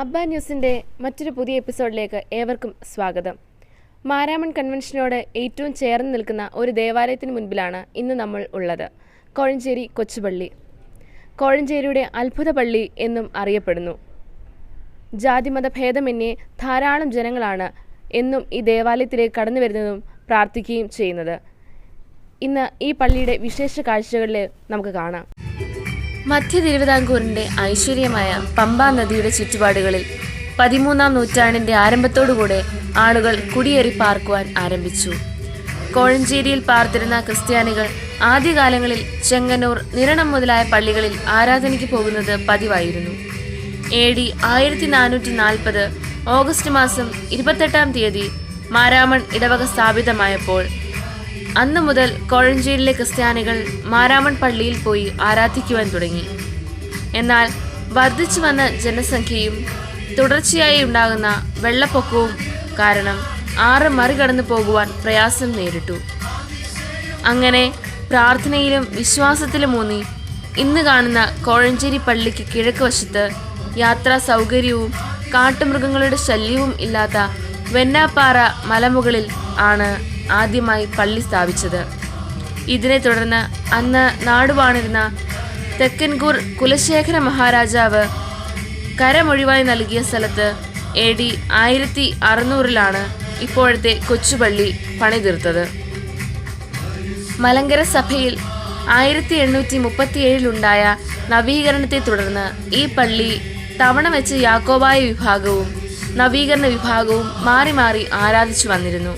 അബ്ബ ന്യൂസിന്റെ മറ്റൊരു പുതിയ എപ്പിസോഡിലേക്ക് ഏവർക്കും സ്വാഗതം. മാരാമൺ കൺവെൻഷനോട് ഏറ്റവും ചേർന്ന് നിൽക്കുന്ന ഒരു ദേവാലയത്തിന് മുൻപിലാണ് ഇന്ന് നമ്മൾ ഉള്ളത്. കോഴഞ്ചേരി കൊച്ചുപള്ളി. കോഴഞ്ചേരിയുടെ അത്ഭുത പള്ളി എന്നും അറിയപ്പെടുന്നു. ജാതിമത ഭേദമന്യേ ധാരാളം ജനങ്ങളാണ് എന്നും ഈ ദേവാലയത്തിലേക്ക് കടന്നു വരുന്നതും പ്രാർത്ഥിക്കുകയും ചെയ്യുന്നത്. ഇന്ന് ഈ പള്ളിയുടെ വിശേഷ കാഴ്ചകളിൽ നമുക്ക് കാണാം. മധ്യ തിരുവിതാംകൂറിന്റെ ഐശ്വര്യമായ പമ്പാ നദിയുടെ ചുറ്റുപാടുകളിൽ പതിമൂന്നാം നൂറ്റാണ്ടിന്റെ ആരംഭത്തോടുകൂടെ ആളുകൾ കുടിയേറി പാർക്കുവാൻ ആരംഭിച്ചു. കോഴഞ്ചേരിയിൽ പാർത്തിരുന്ന ക്രിസ്ത്യാനികൾ ആദ്യകാലങ്ങളിൽ ചെങ്ങന്നൂർ നിരണം മുതലായ പള്ളികളിൽ ആരാധനയ്ക്ക് പോകുന്നത് പതിവായിരുന്നു. എ ഡി ആയിരത്തി നാനൂറ്റി നാൽപ്പത് ഓഗസ്റ്റ് മാസം ഇരുപത്തെട്ടാം തീയതി മാരാമൺ ഇടവക സ്ഥാപിതമായപ്പോൾ അന്നു മുതൽ കോഴഞ്ചേരിയിലെ ക്രിസ്ത്യാനികൾ മാരാമൺ പള്ളിയിൽ പോയി ആരാധിക്കുവാൻ തുടങ്ങി. എന്നാൽ വർദ്ധിച്ചു വന്ന ജനസംഖ്യയും തുടർച്ചയായി ഉണ്ടാകുന്ന വെള്ളപ്പൊക്കവും കാരണം ആറ് മറികടന്നു പോകുവാൻ പ്രയാസം നേരിട്ടു. അങ്ങനെ പ്രാർത്ഥനയിലും വിശ്വാസത്തിലും ഊന്നി ഇന്ന് കാണുന്ന കോഴഞ്ചേരി പള്ളിക്ക് കിഴക്ക് വശത്ത് യാത്രാ സൗകര്യവും കാട്ടുമൃഗങ്ങളുടെ ശല്യവും ഇല്ലാത്ത വെന്നാപ്പാറ മലമുകളിൽ ആണ് ആദ്യമായി പള്ളി സ്ഥാപിച്ചത്. ഇതിനെ തുടർന്ന് അന്ന് നാടുവാണിരുന്ന തെക്കൻകൂർ കുലശേഖര മഹാരാജാവ് കരമൊഴിവായി നൽകിയ സ്ഥലത്ത് എ ഡി ആയിരത്തി അറുന്നൂറിലാണ് ഇപ്പോഴത്തെ കൊച്ചുപള്ളി പണിതീർത്തത്. മലങ്കര സഭയിൽ ആയിരത്തി എണ്ണൂറ്റി മുപ്പത്തിയേഴിലുണ്ടായ നവീകരണത്തെ തുടർന്ന് ഈ പള്ളി തവണ വെച്ച് യാക്കോബായ വിഭാഗവും നവീകരണ വിഭാഗവും മാറി മാറി ആരാധിച്ചു വന്നിരുന്നു.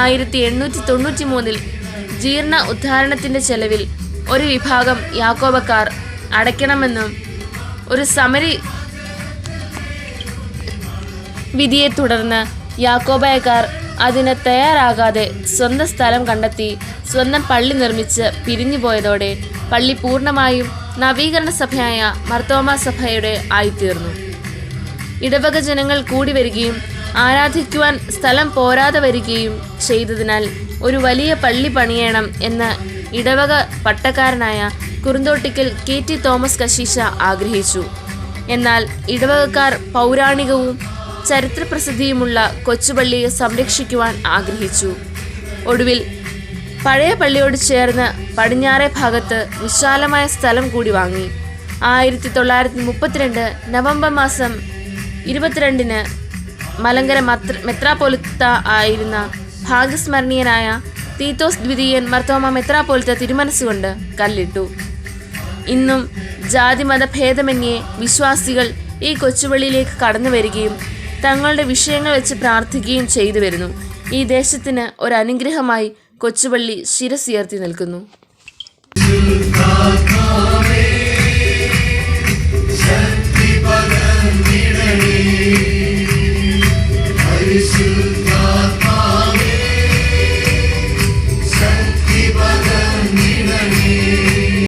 ആയിരത്തി എണ്ണൂറ്റി തൊണ്ണൂറ്റി മൂന്നിൽ ജീർണ ഉദ്ധാരണത്തിന്റെ ചെലവിൽ ഒരു വിഭാഗം യാക്കോബക്കാർ അടയ്ക്കണമെന്നും ഒരു സമരി വിധിയെ തുടർന്ന് യാക്കോബായക്കാർ അതിന് തയ്യാറാകാതെ സ്വന്തം സ്ഥലം കണ്ടെത്തി സ്വന്തം പള്ളി നിർമ്മിച്ച് പിരിഞ്ഞുപോയതോടെ പള്ളി പൂർണമായും നവീകരണ സഭയായ മർത്തോമ സഭയുടെ ആയിത്തീർന്നു. ഇടവക ജനങ്ങൾ കൂടി വരികയും ആരാധിക്കുവാൻ സ്ഥലം പോരാതെ വരികയും ചെയ്തതിനാൽ ഒരു വലിയ പള്ളി പണിയണം എന്ന് ഇടവക പട്ടക്കാരനായ കുറുന്തോട്ടിക്കൽ കെ ടി തോമസ് കശീശ ആഗ്രഹിച്ചു. എന്നാൽ ഇടവകക്കാർ പൗരാണികവും ചരിത്രപ്രസിദ്ധിയുമുള്ള കൊച്ചുപള്ളിയെ സംരക്ഷിക്കുവാൻ ആഗ്രഹിച്ചു. ഒടുവിൽ പഴയ പള്ളിയോട് ചേർന്ന് പടിഞ്ഞാറേ ഭാഗത്ത് വിശാലമായ സ്ഥലം കൂടി വാങ്ങി. ആയിരത്തി തൊള്ളായിരത്തി മുപ്പത്തിരണ്ട് നവംബർ മാസം ഇരുപത്തിരണ്ടിന് മലങ്കര മത്ര ആയിരുന്ന ഭാഗ്യസ്മരണീയനായ തീത്തോസ് ദ്വിതീയൻ മർത്തോമ മെത്രാപ്പൊലിത്ത തിരുമനസ്സുകൊണ്ട് കല്ലിട്ടു. ഇന്നും ജാതിമത ഭേദമന്യേ വിശ്വാസികൾ ഈ കൊച്ചുപള്ളിയിലേക്ക് കടന്നു വരികയും തങ്ങളുടെ വിഷയങ്ങൾ വെച്ച് പ്രാർത്ഥിക്കുകയും ചെയ്തു വരുന്നു. ഈ ദേശത്തിന് ഒരു അനുഗ്രഹമായി കൊച്ചുപള്ളി ശിരസുയർത്തി നിൽക്കുന്നു God.